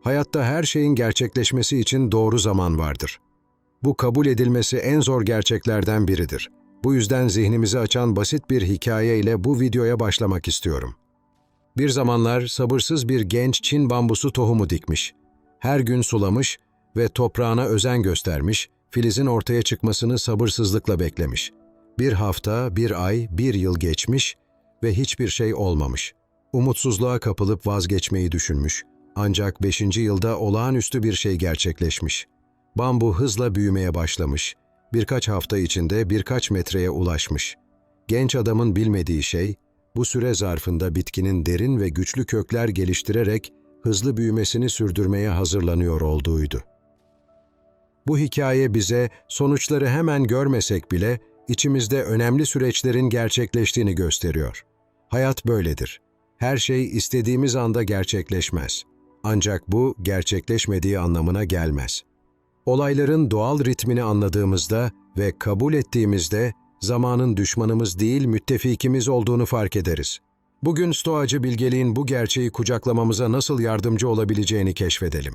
Hayatta her şeyin gerçekleşmesi için doğru zaman vardır. Bu kabul edilmesi en zor gerçeklerden biridir. Bu yüzden zihnimizi açan basit bir hikaye ile bu videoya başlamak istiyorum. Bir zamanlar sabırsız bir genç Çin bambusu tohumu dikmiş. Her gün sulamış ve toprağına özen göstermiş, filizin ortaya çıkmasını sabırsızlıkla beklemiş. Bir hafta, bir ay, bir yıl geçmiş ve hiçbir şey olmamış. Umutsuzluğa kapılıp vazgeçmeyi düşünmüş. Ancak beşinci yılda olağanüstü bir şey gerçekleşmiş. Bambu hızla büyümeye başlamış. Birkaç hafta içinde birkaç metreye ulaşmış. Genç adamın bilmediği şey, bu süre zarfında bitkinin derin ve güçlü kökler geliştirerek hızlı büyümesini sürdürmeye hazırlanıyor olduğuydu. Bu hikaye bize sonuçları hemen görmesek bile içimizde önemli süreçlerin gerçekleştiğini gösteriyor. Hayat böyledir. Her şey istediğimiz anda gerçekleşmez. Ancak bu gerçekleşmediği anlamına gelmez. Olayların doğal ritmini anladığımızda ve kabul ettiğimizde zamanın düşmanımız değil müttefikimiz olduğunu fark ederiz. Bugün stoacı bilgeliğin bu gerçeği kucaklamamıza nasıl yardımcı olabileceğini keşfedelim.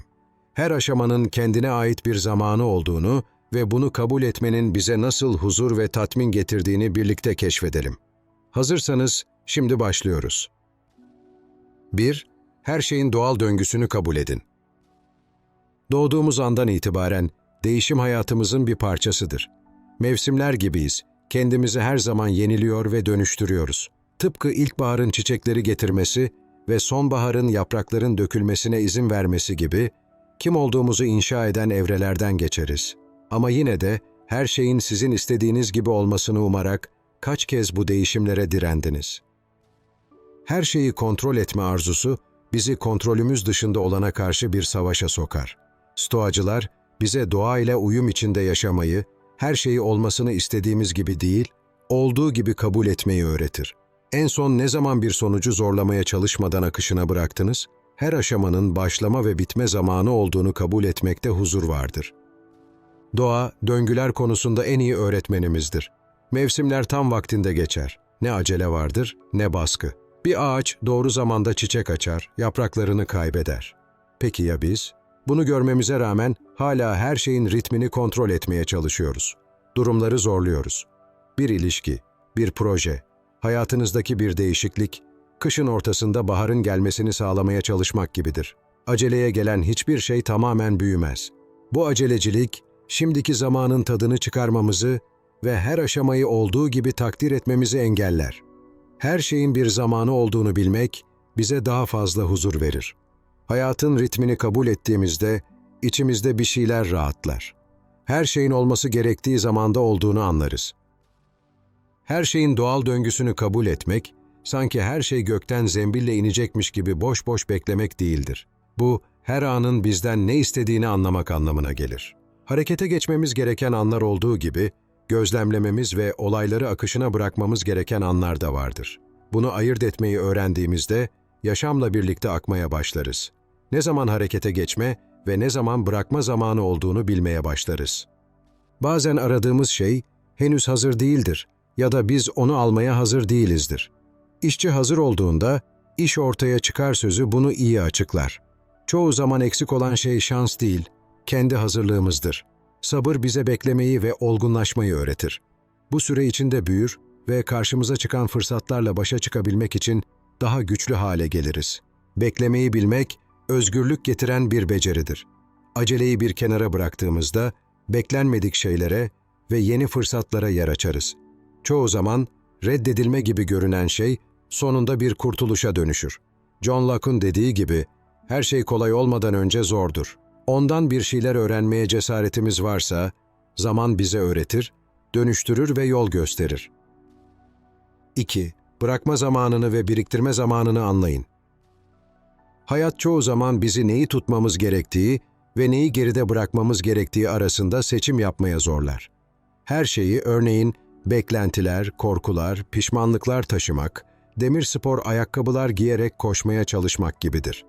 Her aşamanın kendine ait bir zamanı olduğunu ve bunu kabul etmenin bize nasıl huzur ve tatmin getirdiğini birlikte keşfedelim. Hazırsanız şimdi başlıyoruz. 1. Her şeyin doğal döngüsünü kabul edin. Doğduğumuz andan itibaren değişim hayatımızın bir parçasıdır. Mevsimler gibiyiz, kendimizi her zaman yeniliyor ve dönüştürüyoruz. Tıpkı ilkbaharın çiçekleri getirmesi ve sonbaharın yaprakların dökülmesine izin vermesi gibi, kim olduğumuzu inşa eden evrelerden geçeriz. Ama yine de her şeyin sizin istediğiniz gibi olmasını umarak kaç kez bu değişimlere direndiniz? Her şeyi kontrol etme arzusu, bizi kontrolümüz dışında olana karşı bir savaşa sokar. Stoacılar, bize doğa ile uyum içinde yaşamayı, her şeyi olmasını istediğimiz gibi değil, olduğu gibi kabul etmeyi öğretir. En son ne zaman bir sonucu zorlamaya çalışmadan akışına bıraktınız? Her aşamanın başlama ve bitme zamanı olduğunu kabul etmekte huzur vardır. Doğa, döngüler konusunda en iyi öğretmenimizdir. Mevsimler tam vaktinde geçer. Ne acele vardır, ne baskı. Bir ağaç doğru zamanda çiçek açar, yapraklarını kaybeder. Peki ya biz? Bunu görmemize rağmen hala her şeyin ritmini kontrol etmeye çalışıyoruz. Durumları zorluyoruz. Bir ilişki, bir proje, hayatınızdaki bir değişiklik, kışın ortasında baharın gelmesini sağlamaya çalışmak gibidir. Aceleye gelen hiçbir şey tamamen büyümez. Bu acelecilik, şimdiki zamanın tadını çıkarmamızı ve her aşamayı olduğu gibi takdir etmemizi engeller. Her şeyin bir zamanı olduğunu bilmek bize daha fazla huzur verir. Hayatın ritmini kabul ettiğimizde içimizde bir şeyler rahatlar. Her şeyin olması gerektiği zamanda olduğunu anlarız. Her şeyin doğal döngüsünü kabul etmek, sanki her şey gökten zembille inecekmiş gibi boş boş beklemek değildir. Bu, her anın bizden ne istediğini anlamak anlamına gelir. Harekete geçmemiz gereken anlar olduğu gibi, gözlemlememiz ve olayları akışına bırakmamız gereken anlar da vardır. Bunu ayırt etmeyi öğrendiğimizde, yaşamla birlikte akmaya başlarız. Ne zaman harekete geçme ve ne zaman bırakma zamanı olduğunu bilmeye başlarız. Bazen aradığımız şey henüz hazır değildir ya da biz onu almaya hazır değilizdir. İşçi hazır olduğunda iş ortaya çıkar sözü bunu iyi açıklar. Çoğu zaman eksik olan şey şans değil, kendi hazırlığımızdır. Sabır bize beklemeyi ve olgunlaşmayı öğretir. Bu süre içinde büyür ve karşımıza çıkan fırsatlarla başa çıkabilmek için daha güçlü hale geliriz. Beklemeyi bilmek, özgürlük getiren bir beceridir. Aceleyi bir kenara bıraktığımızda, beklenmedik şeylere ve yeni fırsatlara yer açarız. Çoğu zaman reddedilme gibi görünen şey, sonunda bir kurtuluşa dönüşür. John Locke'un dediği gibi, her şey kolay olmadan önce zordur. Ondan bir şeyler öğrenmeye cesaretimiz varsa, zaman bize öğretir, dönüştürür ve yol gösterir. 2. Bırakma zamanını ve biriktirme zamanını anlayın. Hayat çoğu zaman bizi neyi tutmamız gerektiği ve neyi geride bırakmamız gerektiği arasında seçim yapmaya zorlar. Her şeyi örneğin beklentiler, korkular, pişmanlıklar taşımak, demir spor ayakkabılar giyerek koşmaya çalışmak gibidir.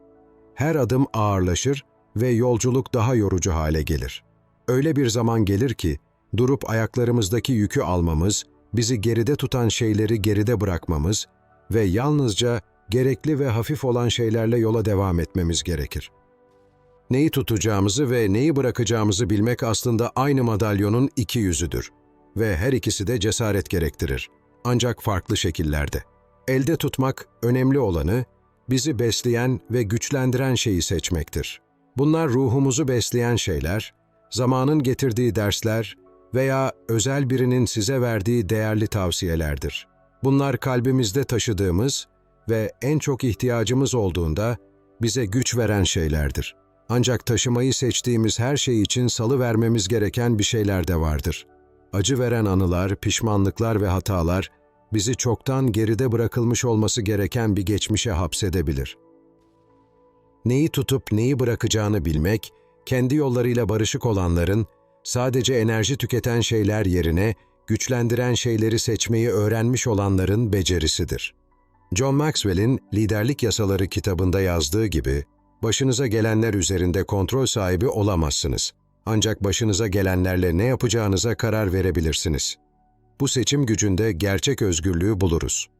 Her adım ağırlaşır ve yolculuk daha yorucu hale gelir. Öyle bir zaman gelir ki, durup ayaklarımızdaki yükü almamız, bizi geride tutan şeyleri geride bırakmamız ve yalnızca gerekli ve hafif olan şeylerle yola devam etmemiz gerekir. Neyi tutacağımızı ve neyi bırakacağımızı bilmek aslında aynı madalyonun iki yüzüdür. Ve her ikisi de cesaret gerektirir. Ancak farklı şekillerde. Elde tutmak, önemli olanı, bizi besleyen ve güçlendiren şeyi seçmektir. Bunlar ruhumuzu besleyen şeyler, zamanın getirdiği dersler veya özel birinin size verdiği değerli tavsiyelerdir. Bunlar kalbimizde taşıdığımız ve en çok ihtiyacımız olduğunda bize güç veren şeylerdir. Ancak taşımayı seçtiğimiz her şey için salı vermemiz gereken bir şeyler de vardır. Acı veren anılar, pişmanlıklar ve hatalar bizi çoktan geride bırakılmış olması gereken bir geçmişe hapsedebilir. Neyi tutup neyi bırakacağını bilmek, kendi yollarıyla barışık olanların sadece enerji tüketen şeyler yerine güçlendiren şeyleri seçmeyi öğrenmiş olanların becerisidir. John Maxwell'in Liderlik Yasaları kitabında yazdığı gibi, başınıza gelenler üzerinde kontrol sahibi olamazsınız. Ancak başınıza gelenlerle ne yapacağınıza karar verebilirsiniz. Bu seçim gücünde gerçek özgürlüğü buluruz.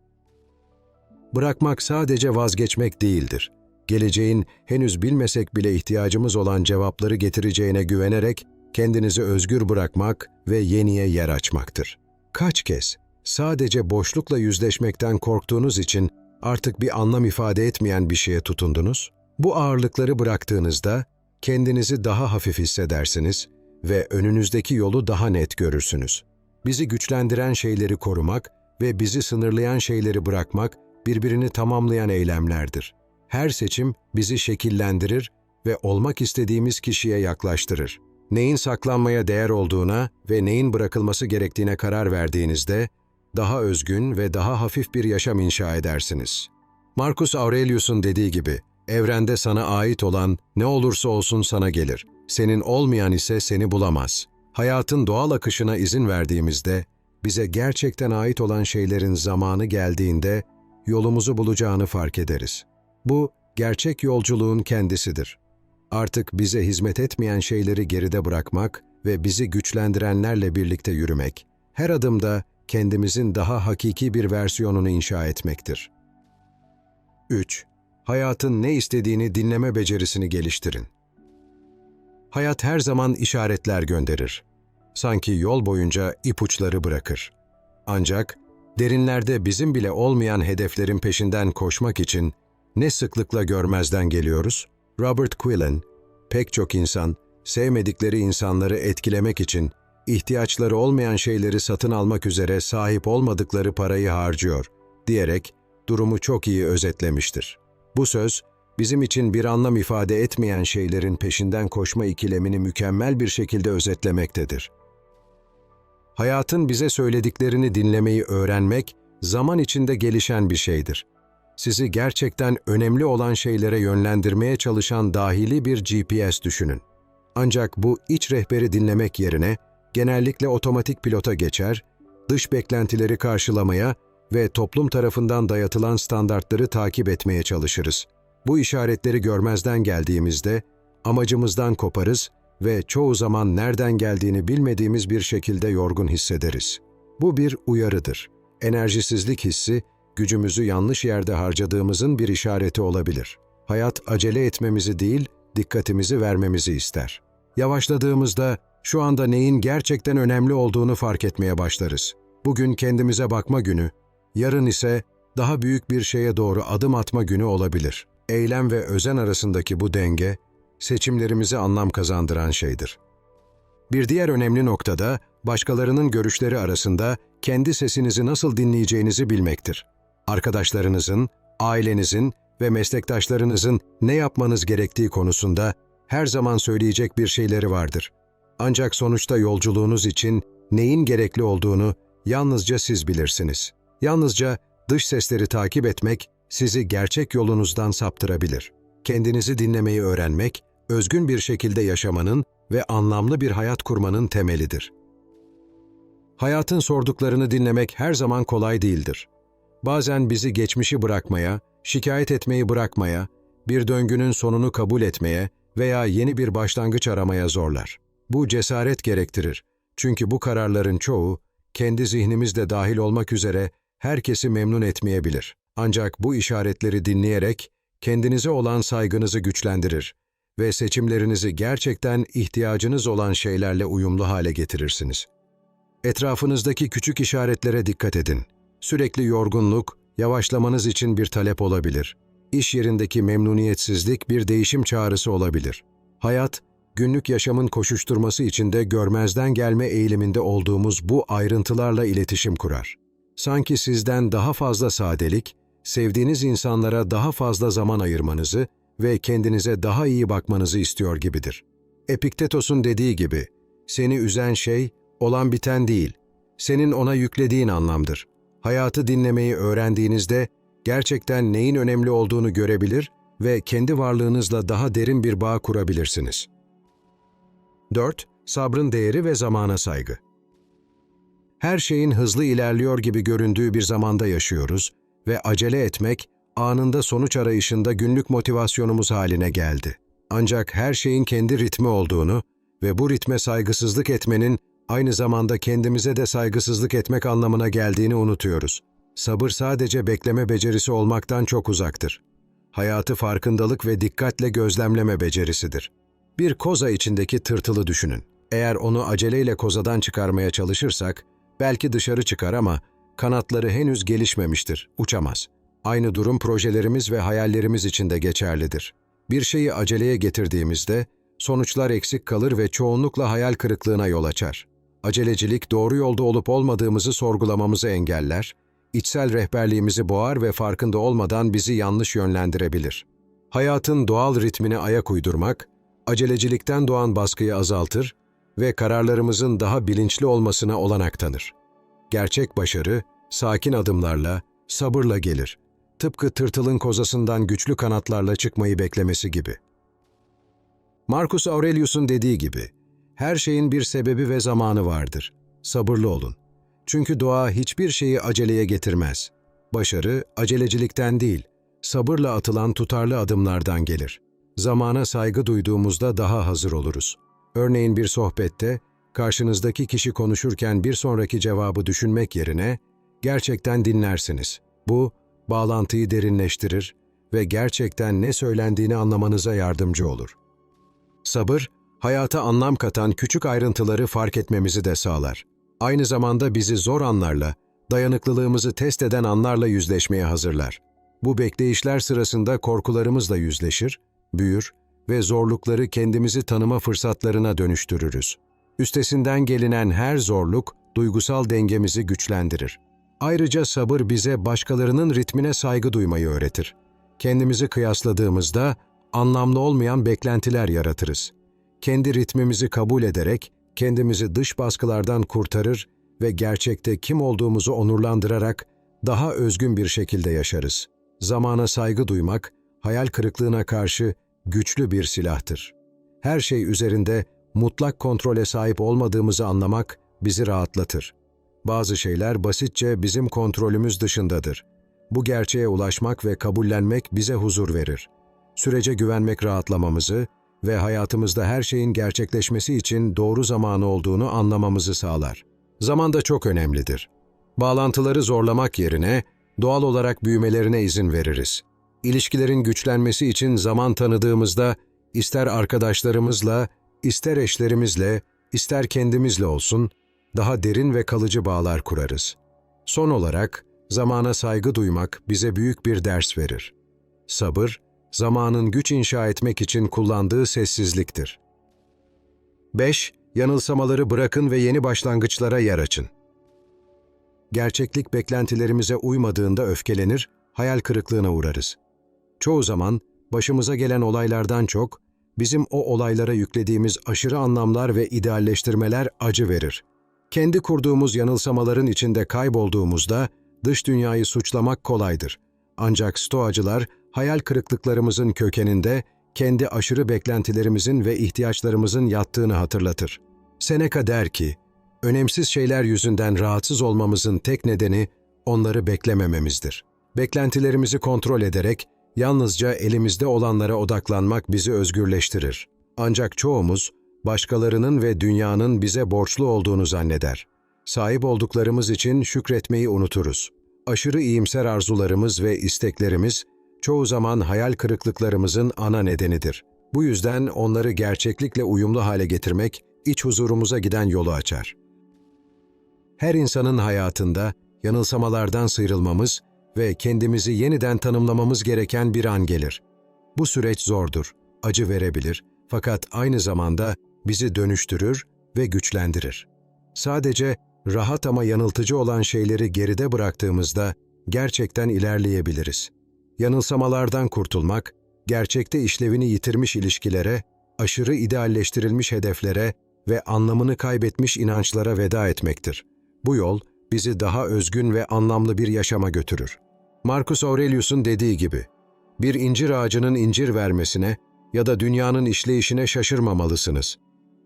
Bırakmak sadece vazgeçmek değildir. Geleceğin henüz bilmesek bile ihtiyacımız olan cevapları getireceğine güvenerek kendinizi özgür bırakmak ve yeniye yer açmaktır. Kaç kez sadece boşlukla yüzleşmekten korktuğunuz için artık bir anlam ifade etmeyen bir şeye tutundunuz? Bu ağırlıkları bıraktığınızda kendinizi daha hafif hissedersiniz ve önünüzdeki yolu daha net görürsünüz. Bizi güçlendiren şeyleri korumak ve bizi sınırlayan şeyleri bırakmak birbirini tamamlayan eylemlerdir. Her seçim bizi şekillendirir ve olmak istediğimiz kişiye yaklaştırır. Neyin saklanmaya değer olduğuna ve neyin bırakılması gerektiğine karar verdiğinizde daha özgün ve daha hafif bir yaşam inşa edersiniz. Marcus Aurelius'un dediği gibi, evrende sana ait olan ne olursa olsun sana gelir. Senin olmayan ise seni bulamaz. Hayatın doğal akışına izin verdiğimizde, bize gerçekten ait olan şeylerin zamanı geldiğinde yolumuzu bulacağını fark ederiz. Bu, gerçek yolculuğun kendisidir. Artık bize hizmet etmeyen şeyleri geride bırakmak ve bizi güçlendirenlerle birlikte yürümek, her adımda kendimizin daha hakiki bir versiyonunu inşa etmektir. 3. Hayatın ne istediğini dinleme becerisini geliştirin. Hayat her zaman işaretler gönderir. Sanki yol boyunca ipuçları bırakır. Ancak derinlerde bizim bile olmayan hedeflerin peşinden koşmak için ne sıklıkla görmezden geliyoruz? Robert Quillen, pek çok insan, sevmedikleri insanları etkilemek için ihtiyaçları olmayan şeyleri satın almak üzere sahip olmadıkları parayı harcıyor, diyerek durumu çok iyi özetlemiştir. Bu söz, bizim için bir anlam ifade etmeyen şeylerin peşinden koşma ikilemini mükemmel bir şekilde özetlemektedir. Hayatın bize söylediklerini dinlemeyi öğrenmek, zaman içinde gelişen bir şeydir. Sizi gerçekten önemli olan şeylere yönlendirmeye çalışan dahili bir GPS düşünün. Ancak bu iç rehberi dinlemek yerine genellikle otomatik pilota geçer, dış beklentileri karşılamaya ve toplum tarafından dayatılan standartları takip etmeye çalışırız. Bu işaretleri görmezden geldiğimizde amacımızdan koparız ve çoğu zaman nereden geldiğini bilmediğimiz bir şekilde yorgun hissederiz. Bu bir uyarıdır. Enerjisizlik hissi, gücümüzü yanlış yerde harcadığımızın bir işareti olabilir. Hayat acele etmemizi değil, dikkatimizi vermemizi ister. Yavaşladığımızda şu anda neyin gerçekten önemli olduğunu fark etmeye başlarız. Bugün kendimize bakma günü, yarın ise daha büyük bir şeye doğru adım atma günü olabilir. Eylem ve özen arasındaki bu denge, seçimlerimize anlam kazandıran şeydir. Bir diğer önemli noktada, başkalarının görüşleri arasında kendi sesinizi nasıl dinleyeceğinizi bilmektir. Arkadaşlarınızın, ailenizin ve meslektaşlarınızın ne yapmanız gerektiği konusunda her zaman söyleyecek bir şeyleri vardır. Ancak sonuçta yolculuğunuz için neyin gerekli olduğunu yalnızca siz bilirsiniz. Yalnızca dış sesleri takip etmek sizi gerçek yolunuzdan saptırabilir. Kendinizi dinlemeyi öğrenmek, özgün bir şekilde yaşamanın ve anlamlı bir hayat kurmanın temelidir. Hayatın sorduklarını dinlemek her zaman kolay değildir. Bazen bizi geçmişi bırakmaya, şikayet etmeyi bırakmaya, bir döngünün sonunu kabul etmeye veya yeni bir başlangıç aramaya zorlar. Bu cesaret gerektirir. Çünkü bu kararların çoğu, kendi zihnimizde dahil olmak üzere herkesi memnun etmeyebilir. Ancak bu işaretleri dinleyerek kendinize olan saygınızı güçlendirir ve seçimlerinizi gerçekten ihtiyacınız olan şeylerle uyumlu hale getirirsiniz. Etrafınızdaki küçük işaretlere dikkat edin. Sürekli yorgunluk, yavaşlamanız için bir talep olabilir. İş yerindeki memnuniyetsizlik bir değişim çağrısı olabilir. Hayat, günlük yaşamın koşuşturması içinde görmezden gelme eğiliminde olduğumuz bu ayrıntılarla iletişim kurar. Sanki sizden daha fazla sadelik, sevdiğiniz insanlara daha fazla zaman ayırmanızı ve kendinize daha iyi bakmanızı istiyor gibidir. Epiktetos'un dediği gibi, seni üzen şey, olan biten değil, senin ona yüklediğin anlamdır. Hayatı dinlemeyi öğrendiğinizde gerçekten neyin önemli olduğunu görebilir ve kendi varlığınızla daha derin bir bağ kurabilirsiniz. 4. Sabrın değeri ve zamana saygı. Her şeyin hızlı ilerliyor gibi göründüğü bir zamanda yaşıyoruz ve acele etmek, anında sonuç arayışında günlük motivasyonumuz haline geldi. Ancak her şeyin kendi ritmi olduğunu ve bu ritme saygısızlık etmenin aynı zamanda kendimize de saygısızlık etmek anlamına geldiğini unutuyoruz. Sabır sadece bekleme becerisi olmaktan çok uzaktır. Hayatı farkındalık ve dikkatle gözlemleme becerisidir. Bir koza içindeki tırtılı düşünün. Eğer onu aceleyle kozadan çıkarmaya çalışırsak, belki dışarı çıkar ama kanatları henüz gelişmemiştir, uçamaz. Aynı durum projelerimiz ve hayallerimiz için de geçerlidir. Bir şeyi aceleye getirdiğimizde, sonuçlar eksik kalır ve çoğunlukla hayal kırıklığına yol açar. Acelecilik doğru yolda olup olmadığımızı sorgulamamızı engeller, içsel rehberliğimizi boğar ve farkında olmadan bizi yanlış yönlendirebilir. Hayatın doğal ritmine ayak uydurmak, acelecilikten doğan baskıyı azaltır ve kararlarımızın daha bilinçli olmasına olanak tanır. Gerçek başarı, sakin adımlarla, sabırla gelir. Tıpkı tırtılın kozasından güçlü kanatlarla çıkmayı beklemesi gibi. Marcus Aurelius'un dediği gibi, her şeyin bir sebebi ve zamanı vardır. Sabırlı olun. Çünkü doğa hiçbir şeyi aceleye getirmez. Başarı, acelecilikten değil, sabırla atılan tutarlı adımlardan gelir. Zamana saygı duyduğumuzda daha hazır oluruz. Örneğin bir sohbette, karşınızdaki kişi konuşurken bir sonraki cevabı düşünmek yerine, gerçekten dinlersiniz. Bu, bağlantıyı derinleştirir ve gerçekten ne söylendiğini anlamanıza yardımcı olur. Sabır, hayata anlam katan küçük ayrıntıları fark etmemizi de sağlar. Aynı zamanda bizi zor anlarla, dayanıklılığımızı test eden anlarla yüzleşmeye hazırlar. Bu bekleyişler sırasında korkularımızla yüzleşir, büyür ve zorlukları kendimizi tanıma fırsatlarına dönüştürürüz. Üstesinden gelinen her zorluk duygusal dengemizi güçlendirir. Ayrıca sabır bize başkalarının ritmine saygı duymayı öğretir. Kendimizi kıyasladığımızda anlamlı olmayan beklentiler yaratırız. Kendi ritmimizi kabul ederek kendimizi dış baskılardan kurtarır ve gerçekte kim olduğumuzu onurlandırarak daha özgün bir şekilde yaşarız. Zamana saygı duymak, hayal kırıklığına karşı güçlü bir silahtır. Her şey üzerinde mutlak kontrole sahip olmadığımızı anlamak bizi rahatlatır. Bazı şeyler basitçe bizim kontrolümüz dışındadır. Bu gerçeğe ulaşmak ve kabullenmek bize huzur verir. Sürece güvenmek rahatlamamızı ve hayatımızda her şeyin gerçekleşmesi için doğru zamanı olduğunu anlamamızı sağlar. Zaman da çok önemlidir. Bağlantıları zorlamak yerine doğal olarak büyümelerine izin veririz. İlişkilerin güçlenmesi için zaman tanıdığımızda ister arkadaşlarımızla, ister eşlerimizle, ister kendimizle olsun, daha derin ve kalıcı bağlar kurarız. Son olarak, zamana saygı duymak bize büyük bir ders verir. Sabır, zamanın güç inşa etmek için kullandığı sessizliktir. 5. Yanılsamaları bırakın ve yeni başlangıçlara yer açın. Gerçeklik beklentilerimize uymadığında öfkelenir, hayal kırıklığına uğrarız. Çoğu zaman başımıza gelen olaylardan çok, bizim o olaylara yüklediğimiz aşırı anlamlar ve idealleştirmeler acı verir. Kendi kurduğumuz yanılsamaların içinde kaybolduğumuzda dış dünyayı suçlamak kolaydır. Ancak stoacılar hayal kırıklıklarımızın kökeninde kendi aşırı beklentilerimizin ve ihtiyaçlarımızın yattığını hatırlatır. Seneca der ki, önemsiz şeyler yüzünden rahatsız olmamızın tek nedeni onları beklemememizdir. Beklentilerimizi kontrol ederek yalnızca elimizde olanlara odaklanmak bizi özgürleştirir. Ancak çoğumuz başkalarının ve dünyanın bize borçlu olduğunu zanneder. Sahip olduklarımız için şükretmeyi unuturuz. Aşırı iyimser arzularımız ve isteklerimiz çoğu zaman hayal kırıklıklarımızın ana nedenidir. Bu yüzden onları gerçeklikle uyumlu hale getirmek, iç huzurumuza giden yolu açar. Her insanın hayatında yanılsamalardan sıyrılmamız ve kendimizi yeniden tanımlamamız gereken bir an gelir. Bu süreç zordur, acı verebilir fakat aynı zamanda bizi dönüştürür ve güçlendirir. Sadece rahat ama yanıltıcı olan şeyleri geride bıraktığımızda gerçekten ilerleyebiliriz. Yanılsamalardan kurtulmak, gerçekte işlevini yitirmiş ilişkilere, aşırı idealleştirilmiş hedeflere ve anlamını kaybetmiş inançlara veda etmektir. Bu yol bizi daha özgün ve anlamlı bir yaşama götürür. Marcus Aurelius'un dediği gibi, bir incir ağacının incir vermesine ya da dünyanın işleyişine şaşırmamalısınız.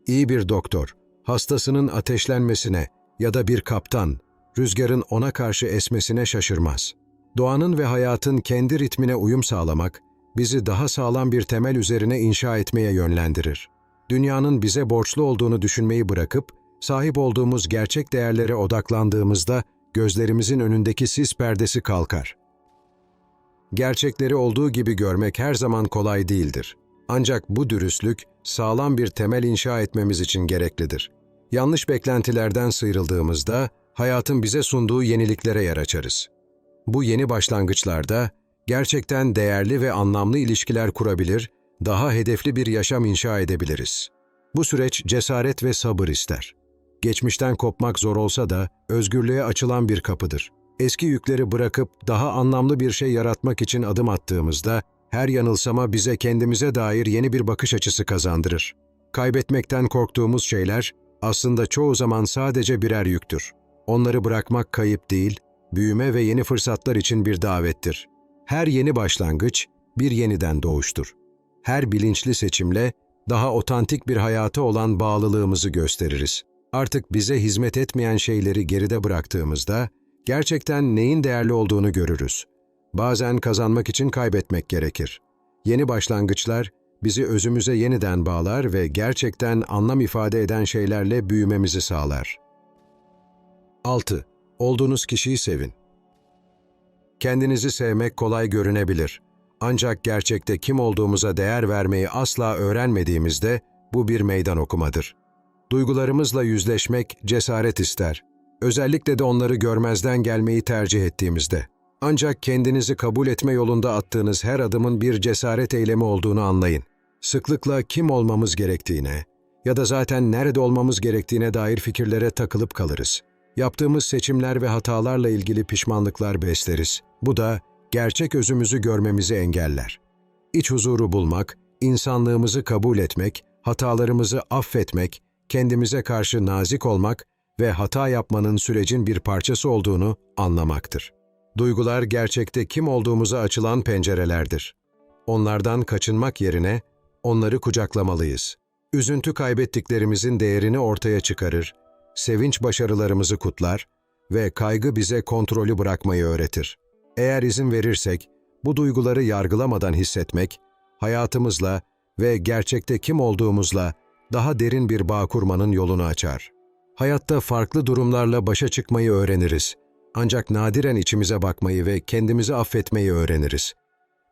İyi bir doktor, hastasının ateşlenmesine ya da bir kaptan, rüzgarın ona karşı esmesine şaşırmaz. Doğanın ve hayatın kendi ritmine uyum sağlamak, bizi daha sağlam bir temel üzerine inşa etmeye yönlendirir. Dünyanın bize borçlu olduğunu düşünmeyi bırakıp, sahip olduğumuz gerçek değerlere odaklandığımızda gözlerimizin önündeki sis perdesi kalkar. Gerçekleri olduğu gibi görmek her zaman kolay değildir. Ancak bu dürüstlük sağlam bir temel inşa etmemiz için gereklidir. Yanlış beklentilerden sıyrıldığımızda hayatın bize sunduğu yeniliklere yer açarız. Bu yeni başlangıçlarda gerçekten değerli ve anlamlı ilişkiler kurabilir, daha hedefli bir yaşam inşa edebiliriz. Bu süreç cesaret ve sabır ister. Geçmişten kopmak zor olsa da özgürlüğe açılan bir kapıdır. Eski yükleri bırakıp daha anlamlı bir şey yaratmak için adım attığımızda her yanılsama bize kendimize dair yeni bir bakış açısı kazandırır. Kaybetmekten korktuğumuz şeyler aslında çoğu zaman sadece birer yüktür. Onları bırakmak kayıp değil, büyüme ve yeni fırsatlar için bir davettir. Her yeni başlangıç bir yeniden doğuştur. Her bilinçli seçimle daha otantik bir hayata olan bağlılığımızı gösteririz. Artık bize hizmet etmeyen şeyleri geride bıraktığımızda gerçekten neyin değerli olduğunu görürüz. Bazen kazanmak için kaybetmek gerekir. Yeni başlangıçlar bizi özümüze yeniden bağlar ve gerçekten anlam ifade eden şeylerle büyümemizi sağlar. 6. Olduğunuz kişiyi sevin. Kendinizi sevmek kolay görünebilir. Ancak gerçekte kim olduğumuza değer vermeyi asla öğrenmediğimizde bu bir meydan okumadır. Duygularımızla yüzleşmek cesaret ister. Özellikle de onları görmezden gelmeyi tercih ettiğimizde. Ancak kendinizi kabul etme yolunda attığınız her adımın bir cesaret eylemi olduğunu anlayın. Sıklıkla kim olmamız gerektiğine ya da zaten nerede olmamız gerektiğine dair fikirlere takılıp kalırız. Yaptığımız seçimler ve hatalarla ilgili pişmanlıklar besleriz. Bu da gerçek özümüzü görmemizi engeller. İç huzuru bulmak, insanlığımızı kabul etmek, hatalarımızı affetmek, kendimize karşı nazik olmak ve hata yapmanın sürecin bir parçası olduğunu anlamaktır. Duygular gerçekte kim olduğumuza açılan pencerelerdir. Onlardan kaçınmak yerine onları kucaklamalıyız. Üzüntü kaybettiklerimizin değerini ortaya çıkarır, sevinç başarılarımızı kutlar ve kaygı bize kontrolü bırakmayı öğretir. Eğer izin verirsek, bu duyguları yargılamadan hissetmek, hayatımızla ve gerçekte kim olduğumuzla daha derin bir bağ kurmanın yolunu açar. Hayatta farklı durumlarla başa çıkmayı öğreniriz. Ancak nadiren içimize bakmayı ve kendimizi affetmeyi öğreniriz.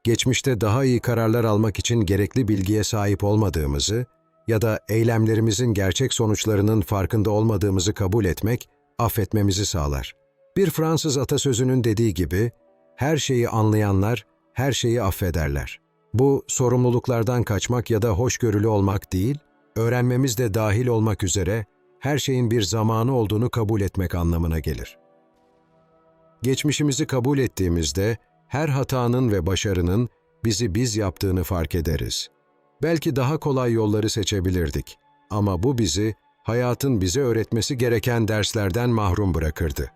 Geçmişte daha iyi kararlar almak için gerekli bilgiye sahip olmadığımızı ya da eylemlerimizin gerçek sonuçlarının farkında olmadığımızı kabul etmek, affetmemizi sağlar. Bir Fransız atasözünün dediği gibi, her şeyi anlayanlar her şeyi affederler. Bu sorumluluklardan kaçmak ya da hoşgörülü olmak değil, öğrenmemiz de dahil olmak üzere her şeyin bir zamanı olduğunu kabul etmek anlamına gelir. Geçmişimizi kabul ettiğimizde her hatanın ve başarının bizi biz yaptığını fark ederiz. Belki daha kolay yolları seçebilirdik ama bu bizi hayatın bize öğretmesi gereken derslerden mahrum bırakırdı.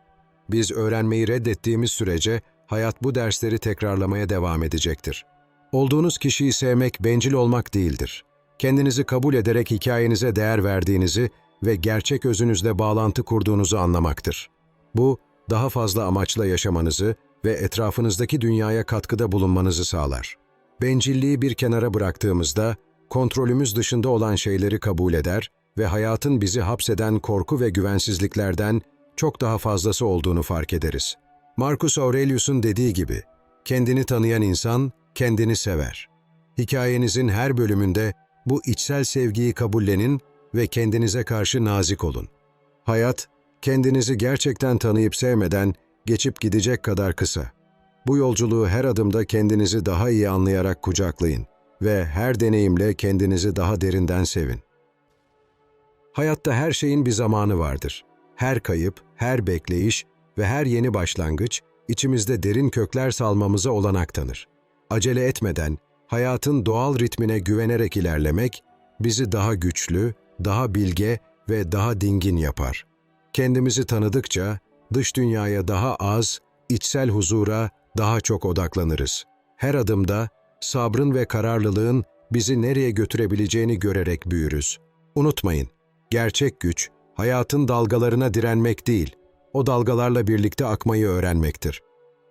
Biz öğrenmeyi reddettiğimiz sürece hayat bu dersleri tekrarlamaya devam edecektir. Olduğunuz kişiyi sevmek bencil olmak değildir. Kendinizi kabul ederek hikayenize değer verdiğinizi ve gerçek özünüzle bağlantı kurduğunuzu anlamaktır. Bu, daha fazla amaçla yaşamanızı ve etrafınızdaki dünyaya katkıda bulunmanızı sağlar. Bencilliği bir kenara bıraktığımızda, kontrolümüz dışında olan şeyleri kabul eder ve hayatın bizi hapseden korku ve güvensizliklerden çok daha fazlası olduğunu fark ederiz. Marcus Aurelius'un dediği gibi, kendini tanıyan insan kendini sever. Hikayenizin her bölümünde bu içsel sevgiyi kabullenin ve kendinize karşı nazik olun. Hayat, kendinizi gerçekten tanıyıp sevmeden geçip gidecek kadar kısa. Bu yolculuğu her adımda kendinizi daha iyi anlayarak kucaklayın ve her deneyimle kendinizi daha derinden sevin. Hayatta her şeyin bir zamanı vardır. Her kayıp, her bekleyiş ve her yeni başlangıç içimizde derin kökler salmamıza olanak tanır. Acele etmeden, hayatın doğal ritmine güvenerek ilerlemek bizi daha güçlü, daha bilge ve daha dingin yapar. Kendimizi tanıdıkça dış dünyaya daha az, içsel huzura daha çok odaklanırız. Her adımda sabrın ve kararlılığın bizi nereye götürebileceğini görerek büyürüz. Unutmayın, gerçek güç hayatın dalgalarına direnmek değil, o dalgalarla birlikte akmayı öğrenmektir.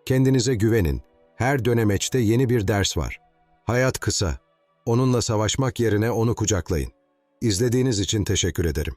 Kendinize güvenin. Her dönemeçte yeni bir ders var. Hayat kısa. Onunla savaşmak yerine onu kucaklayın. İzlediğiniz için teşekkür ederim.